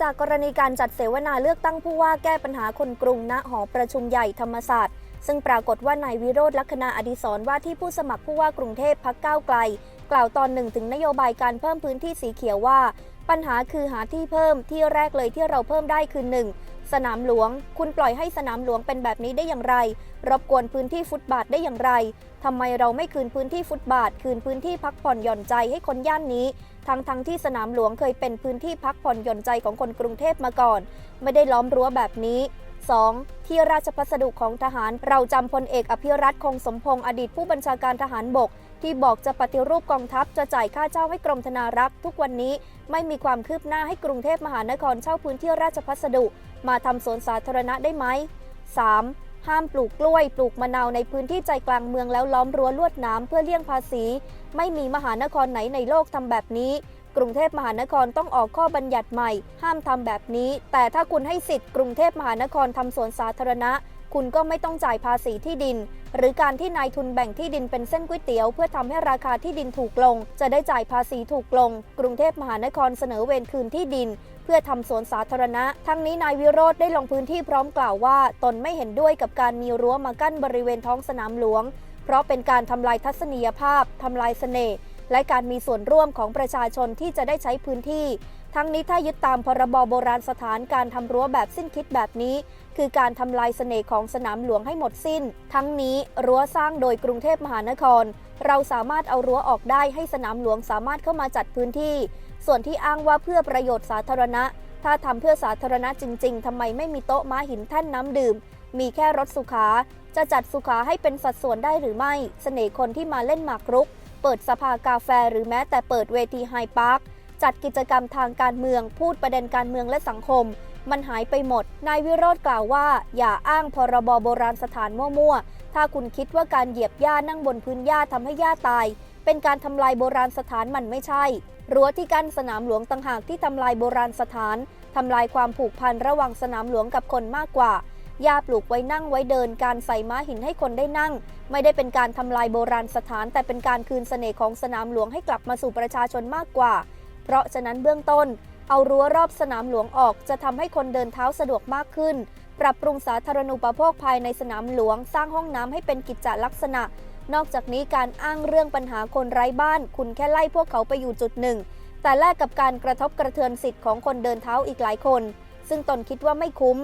จากกรณีการจัดเสวนาเลือกตั้งผู้ว่าแก้ปัญหาคนกรุงณหอประชุมใหญ่ธรรมศาสตร์ ซึ่งปรากฏว่านายวิโรธลักษณะอดิศรว่าที่ผู้สมัครผู้ว่ากรุงเทพพักก้าวไกล กล่าวตอนหนึ่งถึงนโยบายการเพิ่มพื้นที่สีเขียวว่า ปัญหาคือหาที่เพิ่มที่แรกเลยที่เราเพิ่มได้คือหนึ่งสนามหลวง คุณปล่อยให้สนามหลวงเป็นแบบนี้ได้อย่างไร รบกวนพื้นที่ฟุตบาทได้อย่างไร ทำไมเราไม่คืนพื้นที่ฟุตบาท คืนพื้นที่พักผ่อนหย่อนใจให้คนย่านนี้ ทั้งทั้งที่สนามหลวงเคยเป็นพื้นที่พักผ่อนหย่อนใจของคนกรุงเทพมาก่อน ไม่ได้ล้อมรั้วแบบนี้ 2. ที่ราชพัสดุของทหาร เราจำพลเอกอภิรัตคงสมพงษ์อดีตผู้บัญชาการทหารบก ที่บอกจะปฏิรูปกองทัพจะจ่ายค่าเช่าให้กรมธนารักษ์ทุกวันนี้ไม่มีความคืบหน้าให้กรุงเทพมหานครเช่าพื้นที่ราชพัสดุ มาทำสวนสาธารณะได้ไหม 3. ห้ามปลูกกล้วย ปลูกมะนาวในพื้นที่ใจกลางเมืองแล้วล้อมรั้วลวดน้ำเพื่อเลี่ยงภาษี ไม่มีมหานครไหนในโลกทำแบบนี้ กรุงเทพมหานครต้องออกข้อบัญญัติใหม่ ห้ามทำแบบนี้ แต่ถ้าคุณให้สิทธิ์กรุงเทพมหานครทำสวนสาธารณะ คุณก็ไม่ต้องจ่ายภาษีที่ดิน หรือการที่นายทุนแบ่งที่ดินเป็นเส้นก๋วยเตี๋ยว เพื่อทำให้ราคาที่ดินถูกลง จะได้จ่ายภาษีถูกลง กรุงเทพมหานครเสนอเวรคืนที่ดิน เพื่อทำสวนสาธารณะ ทั้งนี้นายวิโรธได้ลงพื้นที่พร้อมกล่าวว่า ตนไม่เห็นด้วยกับการมีรั้วมากั้นบริเวณท้องสนามหลวง เพราะเป็นการทำลายทัศนียภาพทำลายเสน่ห์และการมีส่วนร่วมของประชาชนที่จะได้ใช้พื้นที่ ทั้งนี้ถ้ายึดตามพรบโบราณสถานการทำรั้วแบบสิ้นคิดแบบนี้ คือการทำลายเสน่ห์ของสนามหลวงให้หมดสิ้น ทั้งนี้รั้วสร้างโดยกรุงเทพมหานคร เราสามารถเอารั้วออกได้ให้สนามหลวงสามารถเข้ามาจัดพื้นที่ ส่วนที่อ้างว่าเพื่อประโยชน์สาธารณะ ถ้าทำเพื่อสาธารณะจริง ๆทำไมไม่มีโต๊ะม้าหินแท่นน้ำดื่ม มีแค่รถสุขา จะจัดสุขาให้เป็นสัดส่วนได้หรือไม่ เสน่ห์คนที่มาเล่นหมากรุก เปิดสภากาแฟหรือแม้แต่เปิดเวทีไฮพาร์ค จัดกิจกรรมทางการเมือง พูดประเด็นการเมืองและสังคม มันหายไปหมด นายวิโรธกล่าวว่า อย่าอ้างพรบโบราณสถานมั่วๆ ถ้าคุณคิดว่าการเหยียบหญ้านั่งบนพื้นหญ้าทำให้หญ้าตาย เป็นการทำลายโบราณสถานมันไม่ใช่ รั้วที่กั้นสนามหลวงต่างหากที่ทำลายโบราณสถานทำลายความผูกพันระหว่างสนามหลวงกับคนมากกว่าหญ้าปลูกไว้นั่งไว้เดินการใส่ม้าหินให้คนได้นั่ง ไม่ได้เป็นการทำลายโบราณสถาน แต่เป็นการคืนเสน่ห์ของสนามหลวงให้กลับมาสู่ประชาชนมากกว่า เพราะฉะนั้นเบื้องต้น เอารั้วรอบสนามหลวงออกจะทำให้คนเดินเท้าสะดวกมากขึ้น ปรับปรุงสาธารณูปโภคภายในสนามหลวง สร้างห้องน้ำให้เป็นกิจจลักษณะ นอกจากนี้การอ้างเรื่องปัญหาคนไร้บ้าน คุณแค่ไล่พวกเขาไปอยู่จุดหนึ่ง แต่แลกกับการกระทบกระเทือนสิทธิ์ของคนเดินเท้าอีกหลายคน ซึ่งตนคิดว่าไม่คุ้ม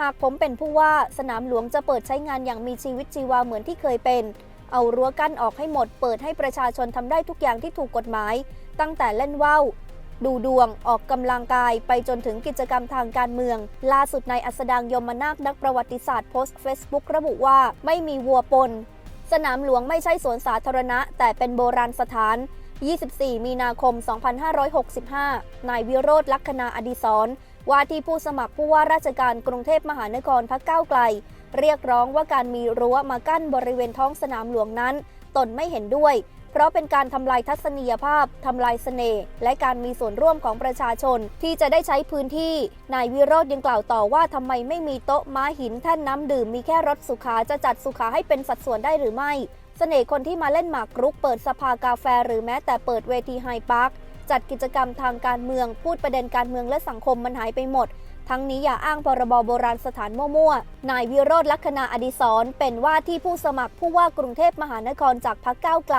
หากผมเป็นผู้ว่าสนามหลวงจะเปิดใช้งานอย่างมีชีวิตชีวาเหมือนที่เคยเป็นเอารั้วกั้นออกให้หมด เปิดให้ประชาชนทำได้ทุกอย่างที่ถูกกฎหมาย ตั้งแต่เล่นว่าวดูดวงออกกำลังกายไปจนถึงกิจกรรมทางการเมือง ล่าสุดนายอัสดางยมนาคนักประวัติศาสตร์โพสต์เฟซบุ๊กระบุว่าไม่มีวัวปน สนามหลวงไม่ใช่สวนสาธารณะ แต่เป็นโบราณสถาน 24 มีนาคม 2565 นายวิโรธลักษณาอดิศรว่าที่ผู้สมัครผู้ว่าราชการกรุงเทพมหานครพักเก้าไกล เรียกร้องว่าการมีรั้วมากั้นบริเวณท้องสนามหลวงนั้น ตนไม่เห็นด้วย เพราะเป็นการทำลายทัศนียภาพทำลายเสน่ห์และการมีส่วนร่วมของประชาชนที่จะได้ใช้พื้นที่ นายวิโรธยังกล่าวต่อว่าทำไมไม่มีโต๊ะม้าหินแท่นน้ำดื่มมีแค่รถสุขาจะจัดสุขาให้เป็นสัดส่วนได้หรือไม่เสน่ห์คนที่มาเล่นหมากรุกเปิดสภากาแฟ หรือแม้แต่เปิดเวทีไฮพาร์คจัดกิจกรรมทางการเมืองพูดประเด็นการเมืองและสังคมมันหายไปหมด ทั้งนี้อย่าอ้างพรบโบราณสถานมั่วๆ นายวิโรธลักษณาอดิศรเป็นว่าที่ผู้สมัครผู้ว่ากรุงเทพมหานครจากพรรคก้าวไกล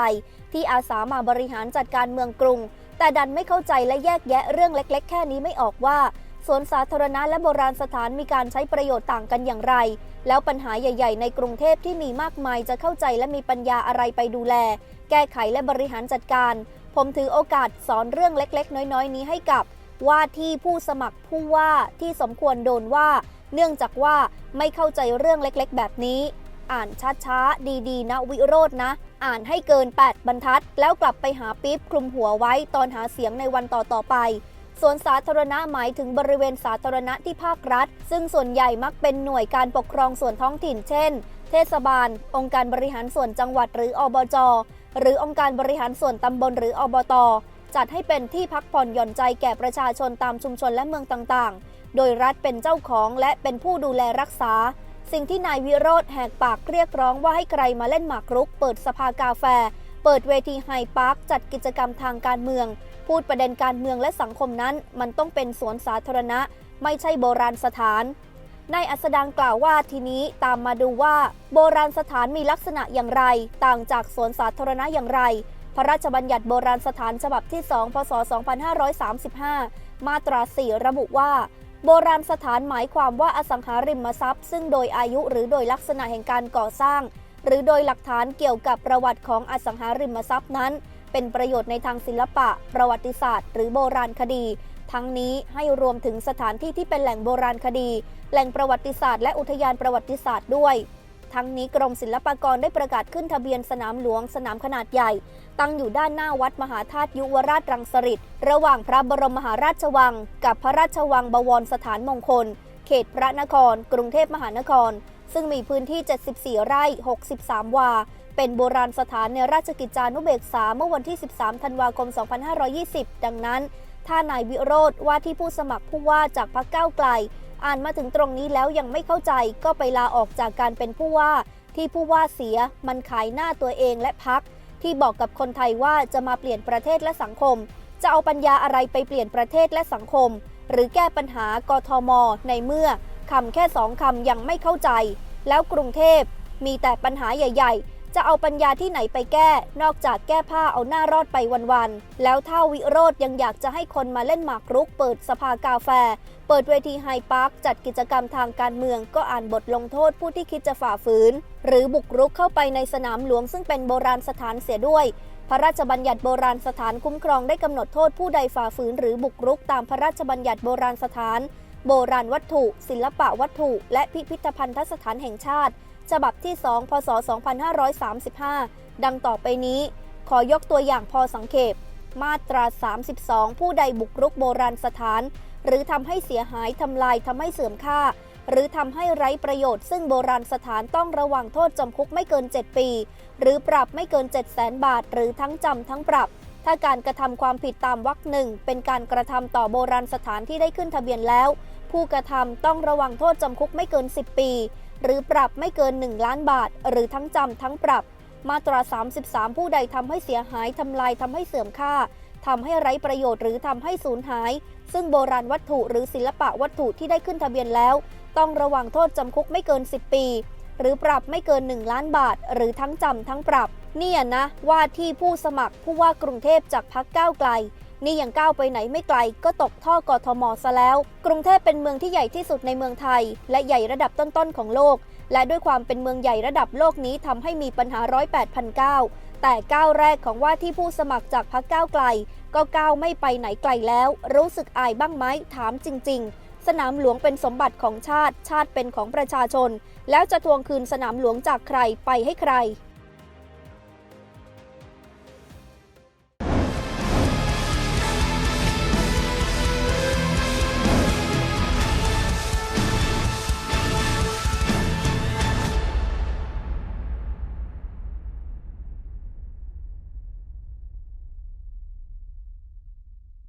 ที่อาสามาบริหารจัดการเมืองกรุง แต่ดันไม่เข้าใจและแยกแยะเรื่องเล็กๆ แค่นี้ไม่ออกว่าสวนสาธารณะและโบราณสถานมีการใช้ประโยชน์ต่างกันอย่างไร แล้วปัญหาใหญ่ ๆ ในกรุงเทพที่มีมากมายจะเข้าใจและมีปัญญาอะไรไปดูแล แก้ไขและบริหารจัดการ ผมถือโอกาสสอนเรื่องเล็ก ๆ น้อย ๆ นี้ให้กับ ว่าที่ผู้สมัครผู้ว่าที่สมควรโดนว่า เนื่องจากว่าไม่เข้าใจเรื่องเล็กๆ แบบนี้ อ่านช้าๆ ดีๆ นะวิโรจน์นะ อ่านให้เกิน 8 บรรทัด แล้วกลับไปหาปิ๊บคลุมหัวไว้ตอนหาเสียงในวันต่อๆไปส่วนสาธารณะหมายถึงบริเวณสาธารณะที่ภาครัฐ ซึ่งส่วนใหญ่มักเป็นหน่วยการปกครองส่วนท้องถิ่นเช่น เทศบาล องค์การบริหารส่วนจังหวัดหรืออบจ หรือองค์การบริหารส่วนตำบลหรืออบต จัดให้เป็นที่พักผ่อนหย่อนใจแก่ประชาชนตามชุมชนและเมืองต่างๆ โดยรัฐเป็นเจ้าของและเป็นผู้ดูแลรักษา สิ่งที่นายวิโรธแหกปากเรียกร้องว่าให้ใครมาเล่นหมากรุก เปิดสภากาแฟ เปิดเวทีไฮพาร์คจัดกิจกรรมทางการเมือง พูดประเด็นการเมืองและสังคมนั้น มันต้องเป็นสวนสาธารณะ ไม่ใช่โบราณสถานนายอัสดางกล่าวว่าทีนี้ตามมาดูว่า โบราณสถานมีลักษณะอย่างไร ต่างจากสวนสาธารณะอย่างไร พระราชบัญญัติโบราณสถานฉบับที่ 2 พศ 2535 มาตรา 4 ระบุว่า โบราณสถานหมายความว่าอสังหาริมทรัพย์ ซึ่งโดยอายุหรือโดยลักษณะแห่งการก่อสร้าง หรือโดยหลักฐานเกี่ยวกับประวัติของอสังหาริมทรัพย์นั้น เป็นประโยชน์ในทางศิลปะ ประวัติศาสตร์ หรือโบราณคดี ทั้งนี้ให้รวมถึงสถานที่ที่เป็นแหล่งโบราณคดี แหล่งประวัติศาสตร์และอุทยานประวัติศาสตร์ด้วย ทั้งนี้กรมศิลปากรได้ประกาศขึ้นทะเบียนสนามหลวงสนามขนาดใหญ่ ตั้งอยู่ด้านหน้าวัดมหาธาตุยุวราชรังสฤษระหว่างพระบรมมหาราชวัง กับพระราชวังบวรสถานมงคล เขตพระนคร กรุงเทพมหานคร ซึ่งมีพื้นที่ 74 ไร่ 63 วา เป็นโบราณสถานในราชกิจจานุเบกษาเมื่อวันที่ 13 ธันวาคม 2520 ดังนั้น ถ้านายวิโรธว่าที่ผู้สมัครผู้ว่าจากพรรคก้าวไกล อ่านมาถึงตรงนี้แล้วยังไม่เข้าใจก็ไปลาออกจากการเป็นผู้ว่า ที่ผู้ว่าเสียมันขายหน้าตัวเองและพัก ที่บอกกับคนไทยว่าจะมาเปลี่ยนประเทศและสังคม จะเอาปัญญาอะไรไปเปลี่ยนประเทศและสังคม หรือแก้ปัญหากทม ในเมื่อคำแค่สองคำยังไม่เข้าใจ แล้วกรุงเทพมีแต่ปัญหาใหญ่ ๆ จะเอาปัญญาที่ไหนไปแก้ นอกจากแก้ผ้าเอาหน้ารอดไปวันๆ แล้วถ้าวิโรธยังอยากจะให้คนมาเล่นหมากรุก เปิดสภากาแฟ เปิดเวทีไฮพาร์คจัดกิจกรรมทางการเมือง ก็อ่านบทลงโทษผู้ที่คิดจะฝ่าฝืน หรือบุกรุกเข้าไปในสนามหลวงซึ่งเป็นโบราณสถานเสียด้วย พระราชบัญญัติโบราณสถานคุ้มครองได้กำหนดโทษผู้ใดฝ่าฝืน หรือบุกรุกตามพระราชบัญญัติโบราณสถาน โบราณวัตถุ ศิลปะวัตถุ และพิพิธภัณฑสถานแห่งชาติ ฉบับที่ 2 พศ 2535 ดังต่อไปนี้ ขอยกตัวอย่างพอสังเขป มาตรา 32 ผู้ใดบุกรุกโบราณสถาน หรือทำให้เสียหายทำลายทำให้เสื่อมค่า หรือทำให้ไร้ประโยชน์ซึ่งโบราณสถานต้องระวังโทษจำคุกไม่เกิน 7 ปี หรือปรับไม่เกิน 7 0 0 0 0 0 บาท หรือทั้งจำทั้งปรับถ้าการกระทำความผิดตามวรรคหนึ่งเป็นการกระทำต่อโบราณสถานที่ได้ขึ้นทะเบียนแล้ว ผู้กระทำต้องระวังโทษจำคุกไม่เกิน 10 ปี หรือปรับไม่เกิน 1 ล้านบาท หรือทั้งจำทั้งปรับ มาตรา 33 ผู้ใดทำให้เสียหายทำลายทำให้เสื่อมค่าทำให้ไร้ประโยชน์หรือทำให้สูญหาย ซึ่งโบราณวัตถุหรือศิลปะวัตถุที่ได้ขึ้นทะเบียนแล้ว ต้องระวังโทษจำคุกไม่เกิน 10 ปี หรือปรับไม่เกิน 1 ล้านบาท หรือทั้งจำทั้งปรับ เนี่ยนะว่าที่ผู้สมัครผู้ว่ากรุงเทพจากพักก้าวไกล นี่ยังก้าวไปไหนไม่ไกลก็ตกท่อกทมซะแล้ว กรุงเทพเป็นเมืองที่ใหญ่ที่สุดในเมืองไทย และใหญ่ระดับต้นๆของโลก และด้วยความเป็นเมืองใหญ่ระดับโลกนี้ทำให้มีปัญหาร้อยแปดพันเก้าแต่ก้าวแรกของว่าที่ผู้สมัครจากพักก้าวไกล ก็ก้าวไม่ไปไหนไกลแล้ว รู้สึกอายบ้างไหมถามจริง ๆสนามหลวงเป็นสมบัติของชาติ ชาติเป็นของประชาชน แล้วจะทวงคืนสนามหลวงจากใครไปให้ใคร